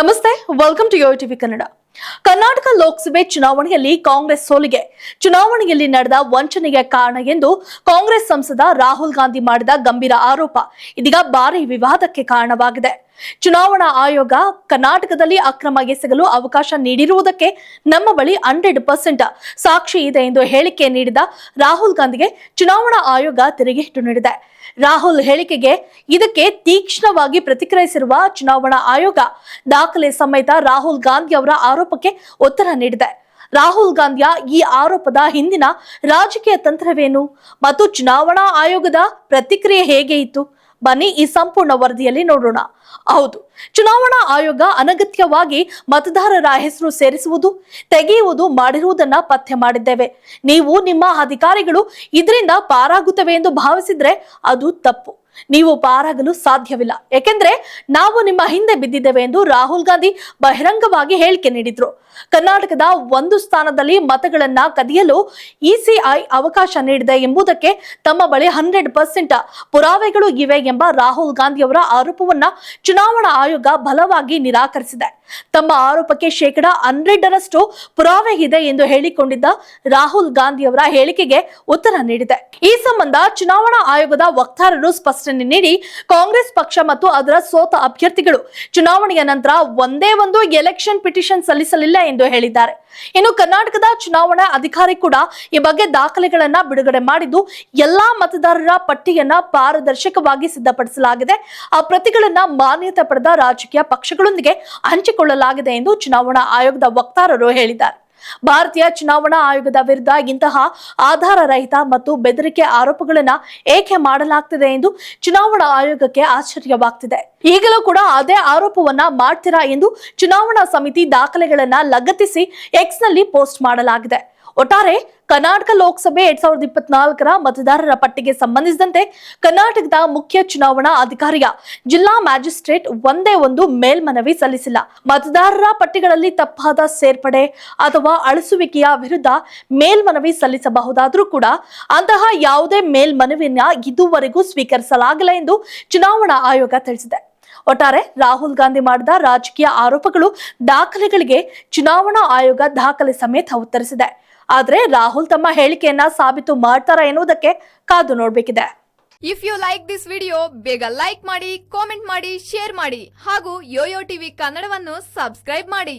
ನಮಸ್ತೆ welcome to yo TV Kannada Karnataka ಲೋಕಸಭೆ ಚುನಾವಣೆಯಲ್ಲಿ ಕಾಂಗ್ರೆಸ್ ಸೋಲಿಗೆ. ಚುನಾವಣೆಯಲ್ಲಿ ನಡೆದ ವಂಚನೆಗೆ ಕಾರಣ ಎಂದು ಕಾಂಗ್ರೆಸ್ ಸಂಸದ ರಾಹುಲ್ ಗಾಂಧಿ ಮಾಡಿದ ಗಂಭೀರ ಆರೋಪ. ಇದೀಗ ಭಾರಿ ವಿವಾದಕ್ಕೆ ಕಾರಣವಾಗಿದೆ. ಚುನಾವಣಾ ಆಯೋಗ ಕರ್ನಾಟಕದಲ್ಲಿ ಅಕ್ರಮ ಎಸಗಲು ಅವಕಾಶ ನೀಡಿರುವುದಕ್ಕೆ ನಮ್ಮ ಬಳಿ ಹಂಡ್ರೆಡ್ ಪರ್ಸೆಂಟ್ ಸಾಕ್ಷಿ ಇದೆ ಎಂದು ಹೇಳಿಕೆ ನೀಡಿದ ರಾಹುಲ್ ಗಾಂಧಿಗೆ ಚುನಾವಣಾ ಆಯೋಗ ತಿರುಗೇಟು ನೀಡಿದೆ. ರಾಹುಲ್ ಹೇಳಿಕೆಗೆ ಇದಕ್ಕೆ ತೀಕ್ಷ್ಣವಾಗಿ ಪ್ರತಿಕ್ರಿಯಿಸಿರುವ ಚುನಾವಣಾ ಆಯೋಗ ದಾಖಲೆ ಸಮೇತ ರಾಹುಲ್ ಗಾಂಧಿ ಅವರ ಆರೋಪಕ್ಕೆ ಉತ್ತರ ನೀಡಿದೆ. ರಾಹುಲ್ ಗಾಂಧಿಯ ಈ ಆರೋಪದ ಹಿಂದಿನ ರಾಜಕೀಯ ತಂತ್ರವೇನು ಮತ್ತು ಚುನಾವಣಾ ಆಯೋಗದ ಪ್ರತಿಕ್ರಿಯೆ ಹೇಗೆ ಇತ್ತು? ಬನ್ನಿ ಈ ಸಂಪೂರ್ಣ ವರದಿಯಲ್ಲಿ ನೋಡೋಣ. ಹೌದು, ಚುನಾವಣಾ ಆಯೋಗ ಅನಗತ್ಯವಾಗಿ ಮತದಾರರ ಹೆಸರು ಸೇರಿಸುವುದು, ತೆಗೆಯುವುದು ಮಾಡಿರುವುದನ್ನ ಪತ್ತೆ ಮಾಡಿದ್ದೇವೆ. ನೀವು ನಿಮ್ಮ ಅಧಿಕಾರಿಗಳು ಇದರಿಂದ ಪಾರಾಗುತ್ತವೆ ಎಂದು ಭಾವಿಸಿದ್ರೆ ಅದು ತಪ್ಪು. ನೀವು ಪಾರಾಗಲು ಸಾಧ್ಯವಿಲ್ಲ. ಯಾಕೆಂದ್ರೆ ನಾವು ನಿಮ್ಮ ಹಿಂದೆ ಬಿದ್ದಿದ್ದೇವೆ ಎಂದು ರಾಹುಲ್ ಗಾಂಧಿ ಬಹಿರಂಗವಾಗಿ ಹೇಳಿಕೆ ನೀಡಿದ್ರು. ಕರ್ನಾಟಕದ ಒಂದು ಸ್ಥಾನದಲ್ಲಿ ಮತಗಳನ್ನ ಕದಿಯಲು ಇಸಿಐ ಅವಕಾಶ ನೀಡಿದೆ ಎಂಬುದಕ್ಕೆ ತಮ್ಮ ಬಳಿ ಹಂಡ್ರೆಡ್ ಪರ್ಸೆಂಟ್ ಪುರಾವೆಗಳು ಇವೆ ಎಂಬ ರಾಹುಲ್ ಗಾಂಧಿ ಅವರ ಆರೋಪವನ್ನ ಚುನಾವಣಾ ಆಯೋಗ ಬಲವಾಗಿ ನಿರಾಕರಿಸಿದೆ. ತಮ್ಮ ಆರೋಪಕ್ಕೆ ಶೇಕಡ ಹಂಡ್ರೆಡ್ರಷ್ಟು ಪುರಾವೆ ಇದೆ ಎಂದು ಹೇಳಿಕೊಂಡಿದ್ದ ರಾಹುಲ್ ಗಾಂಧಿ ಅವರ ಹೇಳಿಕೆಗೆ ಉತ್ತರ ನೀಡಿದೆ. ಈ ಸಂಬಂಧ ಚುನಾವಣಾ ಆಯೋಗದ ವಕ್ತಾರರು ಸ್ಪಷ್ಟನೆ ನೀಡಿ ಕಾಂಗ್ರೆಸ್ ಪಕ್ಷ ಮತ್ತು ಅದರ ಸೋತ ಅಭ್ಯರ್ಥಿಗಳು ಚುನಾವಣೆಯ ನಂತರ ಒಂದೇ ಒಂದು ಎಲೆಕ್ಷನ್ ಪಿಟಿಷನ್ ಸಲ್ಲಿಸಲಿಲ್ಲ ಎಂದು ಹೇಳಿದ್ದಾರೆ. ಇನ್ನು ಕರ್ನಾಟಕದ ಚುನಾವಣಾ ಅಧಿಕಾರಿ ಕೂಡ ಈ ಬಗ್ಗೆ ದಾಖಲೆಗಳನ್ನ ಬಿಡುಗಡೆ ಮಾಡಿದ್ದು ಎಲ್ಲಾ ಮತದಾರರ ಪಟ್ಟಿಯನ್ನ ಪಾರದರ್ಶಕವಾಗಿ ಸಿದ್ಧಪಡಿಸಲಾಗಿದೆ. ಆ ಪ್ರತಿಗಳನ್ನ ಮಾನ್ಯತೆ ಪಡೆದ ರಾಜಕೀಯ ಪಕ್ಷಗಳೊಂದಿಗೆ ಹಂಚಿಕೊಳ್ಳಲಾಗಿದೆ ಎಂದು ಚುನಾವಣಾ ಆಯೋಗದ ವಕ್ತಾರರು ಹೇಳಿದ್ದಾರೆ. ಭಾರತೀಯ ಚುನಾವಣಾ ಆಯೋಗದ ವಿರುದ್ಧ ಇಂತಹ ಆಧಾರ ರಹಿತ ಮತ್ತು ಬೆದರಿಕೆ ಆರೋಪಗಳನ್ನ ಏಕೆ ಮಾಡಲಾಗ್ತಿದೆ ಎಂದು ಚುನಾವಣಾ ಆಯೋಗಕ್ಕೆ ಆಶ್ಚರ್ಯವಾಗ್ತಿದೆ. ಈಗಲೂ ಕೂಡ ಅದೇ ಆರೋಪವನ್ನ ಮಾಡ್ತೀರಾ ಎಂದು ಚುನಾವಣಾ ಸಮಿತಿ ದಾಖಲೆಗಳನ್ನ ಲಗತ್ತಿಸಿ ಎಕ್ಸ್ನಲ್ಲಿ ಪೋಸ್ಟ್ ಮಾಡಲಾಗಿದೆ. ಒಟ್ಟಾರೆ ಕರ್ನಾಟಕ ಲೋಕಸಭೆ ಎರಡ್ ಸಾವಿರದ ಇಪ್ಪತ್ನಾಲ್ಕರ ಮತದಾರರ ಪಟ್ಟಿಗೆ ಸಂಬಂಧಿಸಿದಂತೆ ಕರ್ನಾಟಕದ ಮುಖ್ಯ ಚುನಾವಣಾ ಅಧಿಕಾರಿಯ ಜಿಲ್ಲಾ ಮ್ಯಾಜಿಸ್ಟ್ರೇಟ್ ಒಂದೇ ಒಂದು ಮೇಲ್ಮನವಿ ಸಲ್ಲಿಸಿಲ್ಲ. ಮತದಾರರ ಪಟ್ಟಿಗಳಲ್ಲಿ ತಪ್ಪಾದ ಸೇರ್ಪಡೆ ಅಥವಾ ಅಳಿಸುವಿಕೆಯ ವಿರುದ್ಧ ಮೇಲ್ಮನವಿ ಸಲ್ಲಿಸಬಹುದಾದರೂ ಕೂಡ ಅಂತಹ ಯಾವುದೇ ಮೇಲ್ಮನವಿಯನ್ನ ಇದುವರೆಗೂ ಸ್ವೀಕರಿಸಲಾಗಿಲ್ಲ ಎಂದು ಚುನಾವಣಾ ಆಯೋಗ ತಿಳಿಸಿದೆ. ಒಟ್ಟಾರೆ ರಾಹುಲ್ ಗಾಂಧಿ ಮಾಡಿದ ರಾಜಕೀಯ ಆರೋಪಗಳು ದಾಖಲೆಗಳಿಗೆ ಚುನಾವಣಾ ಆಯೋಗ ದಾಖಲೆ ಸಮೇತ ಉತ್ತರಿಸಿದೆ. ಆದ್ರೆ ರಾಹುಲ್ ತಮ್ಮ ಹೇಳಿಕೆಯನ್ನ ಸಾಬೀತು ಮಾಡ್ತಾರಾ ಎನ್ನುವುದಕ್ಕೆ ಕಾದು ನೋಡ್ಬೇಕಿದೆ. If you like this video ಬೇಗ ಲೈಕ್ ಮಾಡಿ ಕಾಮೆಂಟ್ ಮಾಡಿ ಶೇರ್ ಮಾಡಿ ಹಾಗೂ ಯೋಯೋ ಟಿವಿ ಕನ್ನಡವನ್ನು ಸಬ್ಸ್ಕ್ರೈಬ್ ಮಾಡಿ.